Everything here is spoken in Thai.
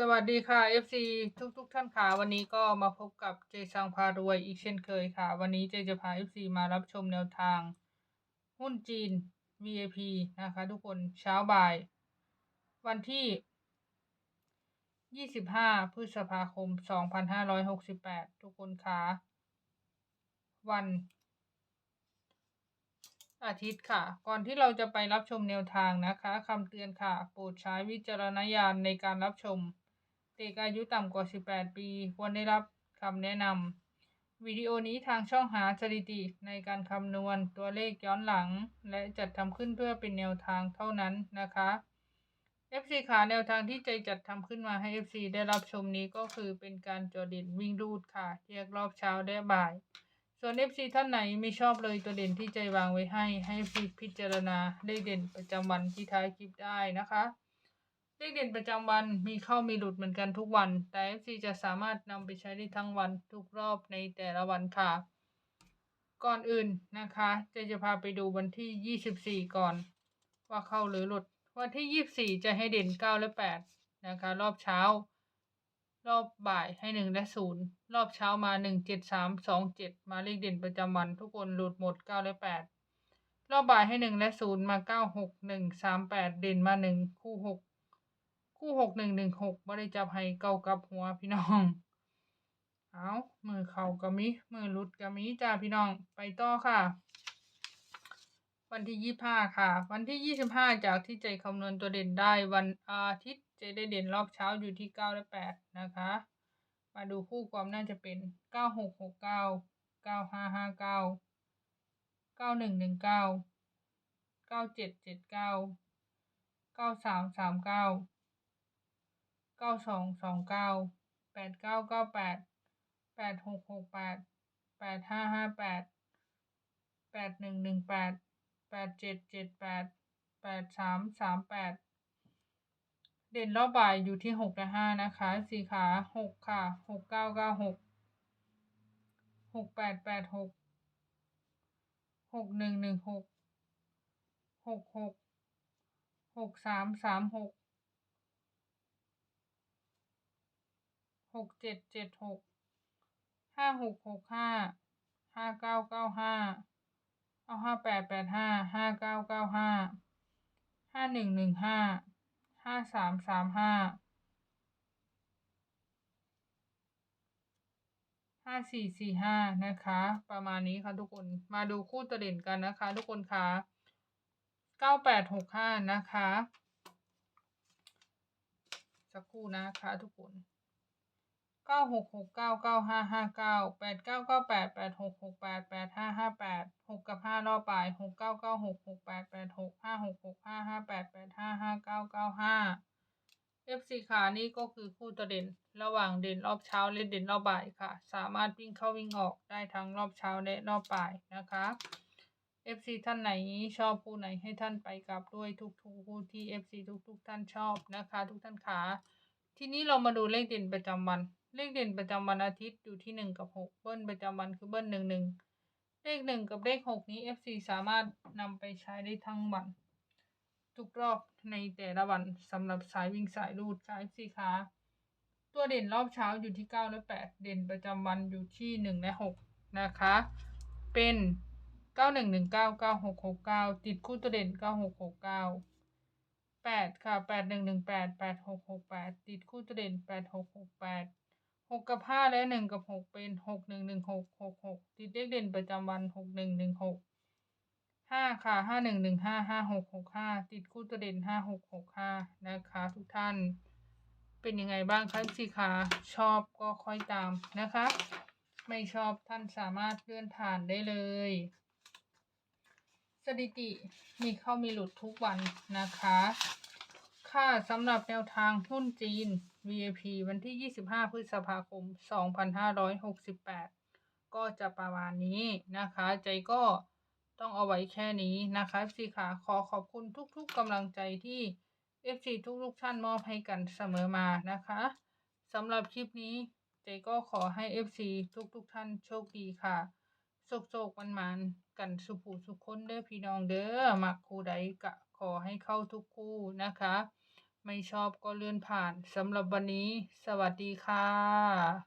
สวัสดีค่ะ FC ทุกทุกท่านค่ะ วันนี้ก็มาพบกับเจซังพารวยอีกเช่นเคยค่ะ วันนี้เจจะพา FC มารับชมแนวทาง หุ้นจีน VAP นะคะ ทุกคนเช้าบ่าย วันที่ 25 พฤษภาคม 2568 ทุกคนค่ะ วัน อาทิตย์ค่ะ ก่อนที่เราจะไปรับชมแนวทางนะคะคำเตือนค่ะ โปรดใช้วิจารณญาณในการรับชม เด็กอายุต่ำกว่า 18 ปี ควรได้รับคำแนะนำวิดีโอนี้ทางช่องหาสถิติในการคำนวณตัวเลขย้อนหลัง และจัดทำขึ้นเพื่อเป็นแนวทางเท่านั้นนะคะ FC ขาแนวทางที่ใจจัดทำขึ้นมาให้ FC ได้รับชมนี้ก็คือเป็นการจอเด่นวิ่งรูดค่ะแยกรอบเช้าและบ่าย ส่วน FC ท่านไหนไม่ชอบเลยตัวเด่นที่ใจวางไว้ให้ให้ FC พิจารณาเลขเด่นประจำวันที่ท้ายคลิปได้นะคะ เลขเด่นประจำวันมีเข้ามีหลุดเหมือนกันทุกวัน แต่ FC จะสามารถนำไปใช้ได้ทั้งวันทุกรอบในแต่ละวันค่ะ ก่อนอื่นนะคะเจะจะพาไปดูวันที่ 24 ก่อน ว่าเข้าหรือหลุด วันที่ 24 จะให้เด่น 9 และ 8 นะคะ รอบเช้า รอบบ่ายให้ 1 และ 0 รอบเช้ามา 1 7 3 2 7 มาเลขเด่นประจำวัน ทุกคนหลุดหมด 9 และ 8 รอบบ่ายให้ 1 และ 0 มา 9 6 1 3 8 เด่นมา 1 คู่ 6 คู่6 1 1 6ไม่ได้จับให้เก้ากับหัวพี่น้อง เอามือเข่าก็มีมือลุดก็มีจ้าพี่น้องไปต่อค่ะ วันที่ยี่ห้าค่ะ วันที่ยี่สิบห้าจากที่ใจคำนวณตัวเด่นได้วันอาทิตย์จะได้เด่นรอบเช้าอยู่ที่เก้าและแปดนะคะ มาดูคู่ความน่าจะเป็นเก้าหกหกเก้าเก้าห้าห้าเก้าเก้าหนึ่งหนึ่งเก้าเก้าเจ็ดเจ็ดเก้าเก้าสามสามเก้า เก้าสองสองเก้าแปดเก้าเก้าแปดแปดหกหกแปดแปดห้าห้าแปดแปดหนึ่งหนึ่งแปดแปดเจ็ดเจ็ดแปดแปดสามสามแปดเด่นรอบบ่ายอยู่ที่หกและห้านะคะสี่ขาหกค่ะหกเก้าเก้าหกหกแปดแปดหกหกหนึ่งหนึ่งหกหกหกหกสามสามหก หกเจ็ดเจ็ดหกห้าหกหกห้าห้าเก้าเก้าห้าเอาห้าแปดแปดห้าห้าเก้าเก้าห้าห้าหนึ่งหนึ่งห้าห้าสามสามห้าห้าสี่สี่ห้านะคะ ประมาณนี้ค่ะทุกคนมาดูคู่ตัวเด่นกันนะคะ ทุกคนคะเก้าแปดหกห้านะคะ สักคู่นะคะทุกคน เก้าหกหกเก้าเก้าห้าห้าเก้าแปดเก้าเก้าแปดแปดหกหกแปดแปดห้าห้าแปดหกกับห้ารอบปลายหกเก้าเก้าหกหกแปดแปดหกห้าหกหกห้าห้าแปดแปดห้าห้าเก้าเก้าห้า F4 ขานี่ก็คือคู่ตัวเด่น ระหว่างเด่นรอบเช้าและเด่นรอบบ่ายค่ะ สามารถวิ่งเข้าวิ่งออกได้ทั้งรอบเช้าและรอบบ่ายนะคะ FC ท่านไหนชอบคู่ไหนให้ท่านไปกับด้วยทุกๆคู่ที่ FC ทุกๆ ท่านชอบนะคะ ทุกท่านขาทีนี้เรามาดูเลขเด่นประจำวัน เลขเด่นประจำวันอาทิตย์อยู่ที่หนึ่งกับหกเบิ้ลประจำวันคือเบิ้ลหนึ่งหนึ่งเลขหนึ่งกับเลขหกนี้ FC สามารถนำไปใช้ได้ทั้งวัน ทุกรอบในแต่ละวันสำหรับสายวิ่งสายรูดสายสีขาตัวเด่นรอบเช้าอยู่ที่เก้าและแปดเด่นประจำวันอยู่ที่หนึ่งและหกนะคะ เป็นเก้าหนึ่งหนึ่งเก้าเก้าหกหกเก้าติดคู่ตัวเด่นเก้าหกหกเก้าแปดค่ะแปดหนึ่งหนึ่งแปดแปดหกหกแปดติดคู่ตัวเด่นแปดหกหกแปด หกกับห้าและหนึ่งกับหกเป็นหกหนึ่งหนึ่งหกหกหกติดเลขเด่นประจำวันหกหนึ่งหนึ่งหกห้าค่ะห้าหนึ่งหนึ่งห้าห้าหกหกห้าติดคู่ตัวเด่นห้าหกหกห้านะคะ ทุกท่าน เป็นยังไงบ้างคะสิคะชอบก็ค่อยตามนะคะ ไม่ชอบท่านสามารถเลื่อนผ่านได้เลย สถิติมีเข้ามีหลุดทุกวันนะคะ ค่ะสำหรับแนวทางหุ้นจีน VIP วันที่ 25 พฤษภาคม 2568 ก็จะประมาณนี้นะคะ ใจก็ต้องเอาไว้แค่นี้นะคะ FC ค่ะขอขอบคุณทุกๆกำลังใจที่ FC ทุกๆท่านมอบให้กันเสมอมานะคะสำหรับคลิปนี้ ใจก็ขอให้ FC ทุกๆท่านโชคดีค่ะโชคๆมันมันกันสุภูสุขคนเด้อพี่น้องเด้อมักคู่ใดกะขอให้เข้าทุกคู่นะคะ ไม่ชอบก็เลื่อนผ่านสำหรับวันนี้ สวัสดีค่ะ